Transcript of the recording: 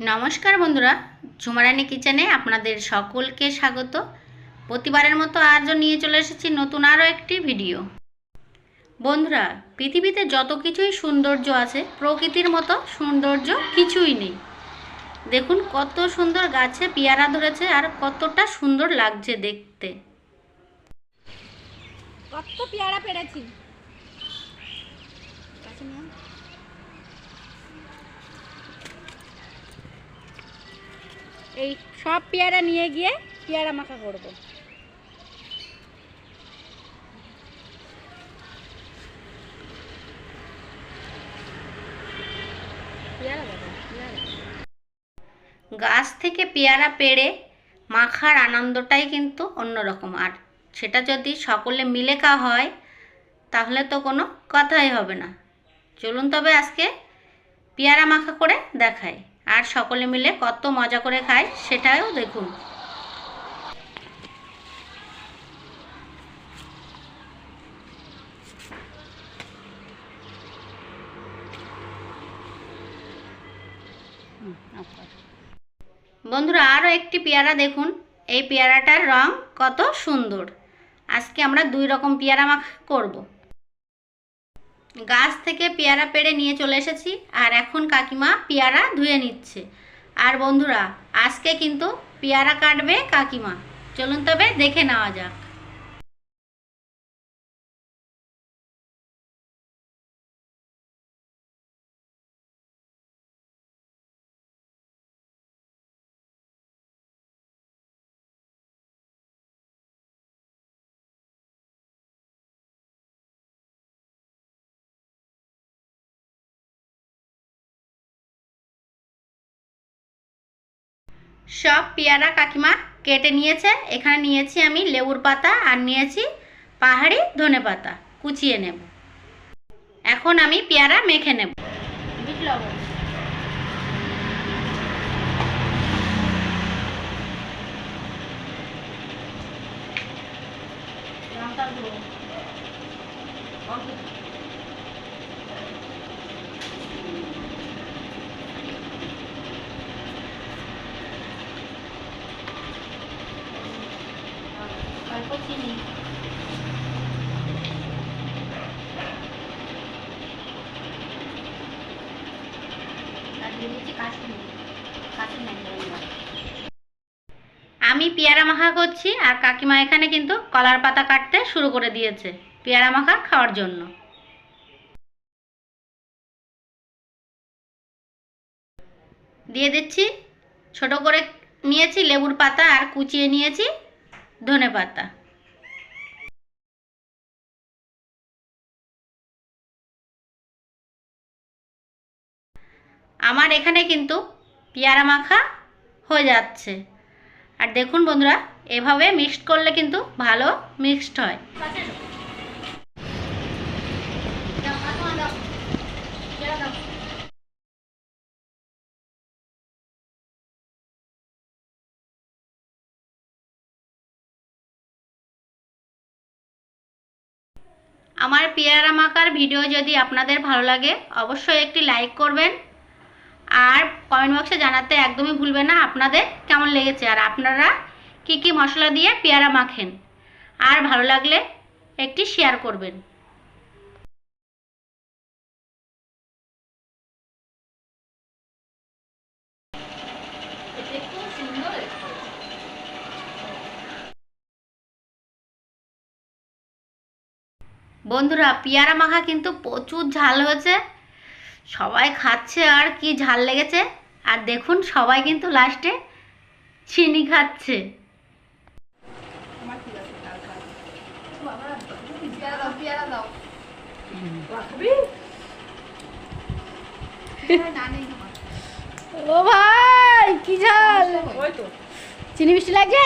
নমস্কার বন্ধুরা, ঝুমারানি কিচেনে আপনাদের সকলকে স্বাগত। প্রতিবারের মতো আজও নিয়ে চলে এসেছি নতুন আরও একটি ভিডিও। বন্ধুরা, পৃথিবীতে যত কিছুই সৌন্দর্য আছে, প্রকৃতির মতো সৌন্দর্য কিছুই নেই। দেখুন কত সুন্দর গাছে পেয়ারা ধরেছে আর কতটা সুন্দর লাগছে দেখতে। কত পেয়ারা পেরেছি। এই সব পেয়ারা নিয়ে গিয়ে পেয়ারা মাখা করব। গাছ থেকে পেয়ারা পেড়ে মাখার আনন্দটাই কিন্তু অন্যরকম। আর সেটা যদি সকলে মিলে খাওয়া হয়, তাহলে তো কোনো কথাই হবে না। চলুন তবে আজকে পেয়ারা মাখা করে দেখাই। আর সকলে মিলে কত মজা করে খায় সেটাও দেখুন। আচ্ছা। বন্ধুরা, আরও একটি পেয়ারা দেখুন। এই পেয়ারাটার রং কত সুন্দর। আজকে আমরা দুই রকম পেয়ারা মাখা করব। গাছ থেকে পেয়ারা পেড়ে নিয়ে চলে এসেছি, আর এখন কাকিমা পেয়ারা ধুয়ে নিচ্ছে। আর বন্ধুরা, আজকে কিন্তু পেয়ারা কাটবে কাকিমা। চলুন তবে দেখে নেওয়া যাক। সব পেয়ারা কাকিমা কেটে নিয়েছে। এখানে নিয়েছি আমি লেবুর পাতা আর নিয়েছি পাহাড়ি ধনে পাতা। কুচিয়ে নেব। এখন আমি পেয়ারা মেখে নেব। বিট লবণ লঙ্কার গুঁড়ো অল্প অল্প চিনি আর দিয়ে দিচ্ছি কাশ্মীরি কাশ্মীরি লঙ্কা। আমি পেয়ারা মাখা করছি আর কাকিমা এখানে কিন্তু কলার পাতা কাটতে শুরু করে দিয়েছে পেয়ারা মাখা খাওয়ার জন্য। দিয়ে দিচ্ছি, ছোট করে নিয়েছি লেবুর পাতা আর কুচিয়ে নিয়েছি ধনে পাতা। আমার এখানে কিন্তু পেয়ারা মাখা হয়ে যাচ্ছে। আর দেখুন বন্ধুরা, এভাবে মিক্সড করলে কিন্তু ভালো মিক্সড হয়। আমার পেয়ারা মাখার ভিডিও যদি আপনাদের ভালো লাগে, অবশ্যই একটি লাইক করবেন। আর কমেন্ট বক্সে জানাতে একদমই ভুলবেন না, আপনাদের কেমন লেগেছে? আর আপনারা কি কি মশলা দিয়ে পেয়ারা মাখেন? আর ভালো লাগলে একটি শেয়ার করবেন। বন্ধুরা, পেয়ারা মাখা কিন্তু প্রচুর ঝাল হয়েছে। সবাই খাচ্ছে আর কি ঝাল লেগেছে। আর দেখুন সবাই কিন্তু লাস্টে চিনি খাচ্ছে। ও ভাই, কি ঝাল? চিনি মিষ্টি লাগছে?